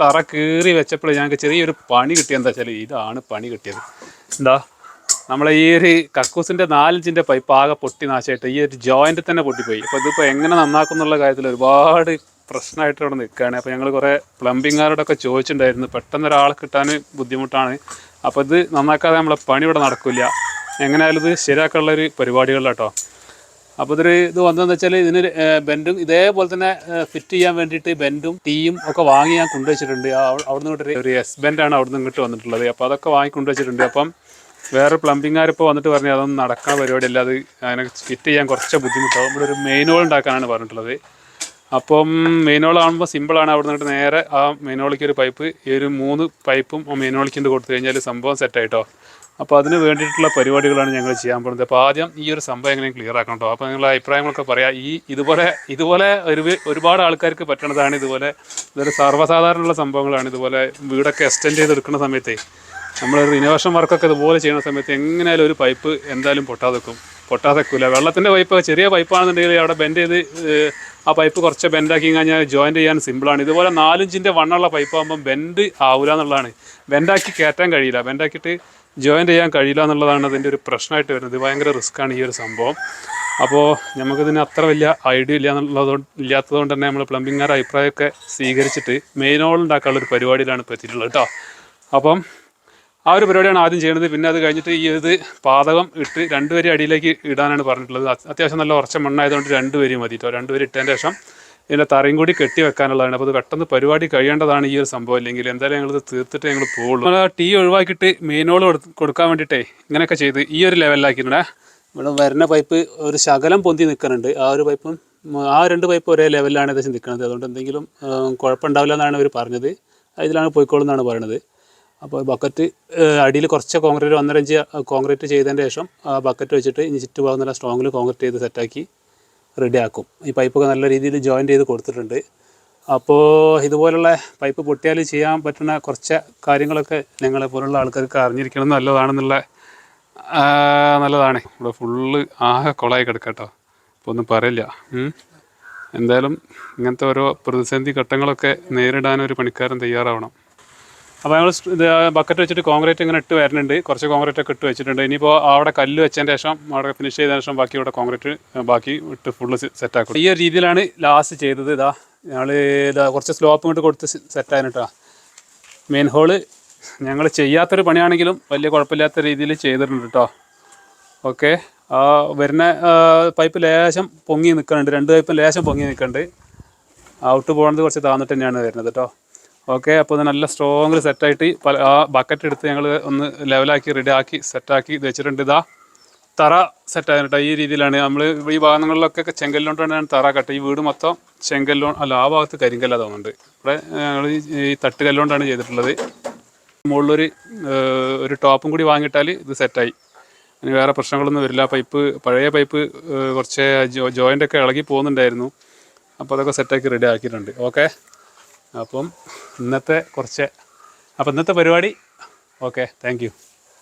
തറ കീറി വെച്ചപ്പോൾ ഞങ്ങൾക്ക് ചെറിയൊരു പണി കിട്ടിയത് എന്താ വെച്ചാൽ ഇതാണ് പണി കിട്ടിയത്. എന്താ? നമ്മളെ ഈ ഒരു കക്കൂസിന്റെ നാലിഞ്ചിന്റെ പൈപ്പ് ആകെ പൊട്ടി നാശമായിട്ട് ഈ ഒരു ജോയിന്റ് തന്നെ പൊട്ടിപ്പോയി. അപ്പോൾ ഇതിപ്പോൾ എങ്ങനെ നന്നാക്കും എന്നുള്ള കാര്യത്തിൽ ഒരുപാട് പ്രശ്നമായിട്ട് അവിടെ നിൽക്കുകയാണ്. അപ്പോൾ ഞങ്ങൾ കുറേ പ്ലംബിങ്ങാരോടൊക്കെ ചോദിച്ചിട്ടുണ്ടായിരുന്നു. പെട്ടെന്ന് ഒരാൾ കിട്ടാൻ ബുദ്ധിമുട്ടാണ്. അപ്പോൾ ഇത് നന്നാക്കാതെ നമ്മളെ പണി ഇവിടെ നടക്കില്ല. എങ്ങനെയായാലും ഇത് ശരിയാക്കാനുള്ളൊരു പരിപാടികളിലാട്ടോ അപ്പോൾ ഇതൊരു ഇത് വന്നതെന്ന് വെച്ചാൽ ഇതിന് ബെൻഡും ഇതേപോലെ തന്നെ ഫിറ്റ് ചെയ്യാൻ വേണ്ടിയിട്ട് ബെൻഡും ടീയും ഒക്കെ വാങ്ങി ഞാൻ കൊണ്ടുവച്ചിട്ടുണ്ട്. അവിടുന്ന് ഇങ്ങോട്ട് ഒരു എസ് ബെൻഡാണ് അവിടുന്ന് ഇങ്ങോട്ട് വന്നിട്ടുള്ളത്. അപ്പോൾ അതൊക്കെ വാങ്ങി കൊണ്ടുവച്ചിട്ടുണ്ട്. അപ്പം വേറെ പ്ലംബിങ്ങാരിപ്പോൾ വന്നിട്ട് പറഞ്ഞു അതൊന്നും നടക്കാൻ പരിപാടിയല്ല. അത് അതിനെ ഫിറ്റ് ചെയ്യാൻ കുറച്ച് ബുദ്ധിമുട്ടാവും. ഇവിടെ ഒരു മെയിൻ ഹോൾ ഉണ്ടാക്കാനാണ് പറഞ്ഞിട്ടുള്ളത്. അപ്പം മെയിനോൾ ആകുമ്പോൾ സിമ്പിളാണ് അവിടെ നിന്നിട്ട് നേരെ ആ മെയിനോളിക്ക് ഒരു പൈപ്പ് ഈ ഒരു മൂന്ന് പൈപ്പും ആ മെയിനോളിക്കിന്റെ കൊടുത്തു കഴിഞ്ഞാൽ സംഭവം സെറ്റായിട്ടോ അപ്പോൾ അതിന് വേണ്ടിയിട്ടുള്ള പരിപാടികളാണ് ഞങ്ങൾ ചെയ്യാൻ പോകുന്നത്. അപ്പോൾ ആദ്യം ഈ ഒരു സംഭവം എങ്ങനെയും ക്ലിയർ ആക്കണം കേട്ടോ അപ്പോൾ നിങ്ങളുടെ അഭിപ്രായങ്ങളൊക്കെ പറയാം. ഈ ഇതുപോലെ ഇതുപോലെ ഒരു ഒരുപാട് ആൾക്കാർക്ക് പറ്റണതാണ് ഇതുപോലെ ഇതൊരു സർവസാധാരണമുള്ള സംഭവങ്ങളാണ്. ഇതുപോലെ വീടൊക്കെ എക്സ്റ്റെൻഡ് ചെയ്തെടുക്കുന്ന സമയത്തേ നമ്മൾ റിനോവേഷൻ വർക്കൊക്കെ ഇതുപോലെ ചെയ്യുന്ന സമയത്ത് എങ്ങനെയാലും ഒരു പൈപ്പ് എന്തായാലും പൊട്ടാതെ വെക്കും പൊട്ടാതെ കൂല വെള്ളത്തിന്റെ പൈപ്പ് ചെറിയ പൈപ്പാണെന്നുണ്ടെങ്കിൽ അവിടെ ബെൻഡ് ചെയ്ത് ആ പൈപ്പ് കുറച്ച് ബെൻഡാക്കി കഴിഞ്ഞാൽ ജോയിന്റ് ചെയ്യാൻ സിമ്പിളാണ് ഇതുപോലെ നാലിഞ്ചിന്റെ വണ്ണുള്ള പൈപ്പ് ആകുമ്പോൾ ബെൻഡ് ആവില്ല എന്നുള്ളതാണ്. ബെൻഡാക്കി കയറ്റാൻ കഴിയില്ല. ബെൻഡാക്കിയിട്ട് ജോയിൻ ചെയ്യാൻ കഴിയില്ല എന്നുള്ളതാണ് അതിന്റെ ഒരു പ്രശ്നമായിട്ട് വരുന്നത്. ഭയങ്കര റിസ്ക്കാണ് ഈ ഒരു സംഭവം. അപ്പോൾ നമുക്കിതിന് അത്ര വലിയ ഐഡിയ ഇല്ല എന്നുള്ളത് ഇല്ലാത്തതുകൊണ്ട് തന്നെ നമ്മൾ പ്ലംബിങ്ങാരുടെ അഭിപ്രായമൊക്കെ സ്വീകരിച്ചിട്ട് മെയിൻ ഉണ്ടാക്കാനുള്ളൊരു ഉണ്ടാക്കാനുള്ള ഒരു പരിപാടിയിലാണ് ഇപ്പോൾ എത്തിയിട്ടുള്ളത് കേട്ടോ അപ്പം ആ ഒരു പരിപാടിയാണ് ആദ്യം ചെയ്യുന്നത് പിന്നെ അത് കഴിഞ്ഞിട്ട് ഈ ഇത് പാതകം ഇട്ട് രണ്ടുപേരും അടിയിലേക്ക് ഇടാനാണ് പറഞ്ഞിട്ടുള്ളത്. അത്യാവശ്യം നല്ല ഉറച്ച മണ്ണായതുകൊണ്ട് രണ്ടുപേരും മതി കേട്ടോ രണ്ടുപേരും ഇട്ടതിന് ശേഷം ഇതിന്റെ തറയും കൂടി കെട്ടി വെക്കാനുള്ളതാണ്. അപ്പോൾ അത് പെട്ടെന്ന് പരിപാടി കഴിയേണ്ടതാണ് ഈ ഒരു സംഭവം അല്ലെങ്കിൽ എന്തായാലും ഞങ്ങളിത് തീർത്തിട്ട് ഞങ്ങൾ പോകുള്ളൂ നമ്മൾ ആ ടീ ഒഴിവാക്കിയിട്ട് മെയിനോൾ കൊടുക്കാൻ വേണ്ടിയിട്ടേ ഇങ്ങനെയൊക്കെ ചെയ്ത് ഈ ഒരു ലെവലിലാക്കിയിട്ടുണ്ടേ ഇവിടെ വരുന്ന പൈപ്പ് ഒരു ശകലം പൊന്തി നിൽക്കുന്നുണ്ട്. ആ ഒരു പൈപ്പും ആ രണ്ട് പൈപ്പ് ഒരേ ലെവലിലാണ് ഏകദേശം നിൽക്കുന്നത്. അതുകൊണ്ട് എന്തെങ്കിലും കുഴപ്പമുണ്ടാവില്ല എന്നാണ് അവർ പറഞ്ഞത്. അതിലാണ് പോയിക്കോളും പറയണത്. അപ്പോൾ ബക്കറ്റ് അടിയിൽ കുറച്ച് കോൺക്രീറ്റ് ഒന്നര ഇഞ്ച് കോൺക്രീറ്റ് ചെയ്തതിന് ശേഷം ആ ബക്കറ്റ് വെച്ചിട്ട് ഇനി ചുറ്റുഭാഗം നല്ല സ്ട്രോങ്ങിൽ കോൺക്രീറ്റ് ചെയ്ത് സെറ്റാക്കി റെഡി ആക്കും. ഈ പൈപ്പൊക്കെ നല്ല രീതിയിൽ ജോയിൻ ചെയ്ത് കൊടുത്തിട്ടുണ്ട്. അപ്പോൾ ഇതുപോലുള്ള പൈപ്പ് പൊട്ടിയാൽ ചെയ്യാൻ പറ്റുന്ന കുറച്ച് കാര്യങ്ങളൊക്കെ ഞങ്ങളെ പോലുള്ള ആൾക്കാർക്ക് അറിഞ്ഞിരിക്കണം നല്ലതാണെന്നുള്ള നല്ലതാണ്. ഇവിടെ ഫുള്ള് ആകെ കുളമായി കിടക്കട്ടോ അപ്പോൾ ഒന്നും പറയില്ല. എന്തായാലും ഇങ്ങനത്തെ ഓരോ പ്രതിസന്ധി ഘട്ടങ്ങളൊക്കെ നേരിടാൻ ഒരു പണിക്കാരൻ തയ്യാറാവണം. അപ്പോൾ ഞങ്ങൾ ബക്കറ്റ് വെച്ചിട്ട് കോൺക്രീറ്റ് ഇങ്ങനെ ഇട്ട് വരുന്നുണ്ട് കുറച്ച് കോൺക്രീറ്റ് ഒക്കെ ഇട്ട് വെച്ചിട്ടുണ്ട്. ഇനിയിപ്പോൾ അവിടെ കല്ല് വെച്ചതിന് ശേഷം അവിടെ ഫിനിഷ് ചെയ്തതിന് ശേഷം ബാക്കി ഇവിടെ കോൺക്രീറ്റ് ബാക്കി ഇട്ട് ഫുള്ള് സെറ്റ് ആക്കും. ഈ ഒരു രീതിയിലാണ് ലാസ്റ്റ് ചെയ്തത് ഇതാ. ഞങ്ങൾ ഇതാ കുറച്ച് സ്ലോപ്പ് ഇങ്ങോട്ട് കൊടുത്ത് സെറ്റ് കേട്ടോ മെയിൻ ഹോൾ ഞങ്ങൾ ചെയ്യാത്തൊരു പണിയാണെങ്കിലും വലിയ കുഴപ്പമില്ലാത്ത രീതിയിൽ ചെയ്തിട്ടുണ്ട് കേട്ടോ ഓക്കെ ആ വരുന്ന പൈപ്പ് ലേശം പൊങ്ങി നിൽക്കുന്നുണ്ട് രണ്ട് പൈപ്പും ലേശം പൊങ്ങി നിൽക്കുന്നുണ്ട് ഔട്ട് പോകുന്നത് കുറച്ച് താന്നിട്ട് തന്നെയാണ് വരുന്നത് കേട്ടോ ഓക്കെ അപ്പോൾ നല്ല സ്ട്രോങ് സെറ്റായിട്ട് പല ആ ബക്കറ്റ് എടുത്ത് ഞങ്ങൾ ഒന്ന് ലെവലാക്കി റെഡി ആക്കി സെറ്റാക്കി ഇത് വെച്ചിട്ടുണ്ട്. ഇതാ തറ സെറ്റായിട്ട് ഈ രീതിയിലാണ്. നമ്മൾ ഈ ഭാഗങ്ങളിലൊക്കെ ചെങ്കല്ലോണ്ടാണ് തറ കട്ട്. ഈ വീട് മൊത്തം ചെങ്കല്ലോ അല്ല ആ ഭാഗത്ത് കരിങ്കല്ല തോന്നുന്നുണ്ട്. ഇവിടെ ഞങ്ങൾ ഈ തട്ടുകല്ലോണ്ടാണ് ചെയ്തിട്ടുള്ളത്. മുകളിലൊരു ഒരു ടോപ്പും കൂടി വാങ്ങിയിട്ടാൽ ഇത് സെറ്റായി ഇനി വേറെ പ്രശ്നങ്ങളൊന്നും വരില്ല. പൈപ്പ് പഴയ പൈപ്പ് കുറച്ച് ജോ ജോയിന്റ് ഒക്കെ ഇളകി പോകുന്നുണ്ടായിരുന്നു. അപ്പോൾ അതൊക്കെ സെറ്റാക്കി റെഡി ആക്കിയിട്ടുണ്ട്. ഓക്കെ? അപ്പം ഇന്നത്തെ കുറച്ച് അപ്പം ഇന്നത്തെ പരിപാടി ഓക്കെ താങ്ക്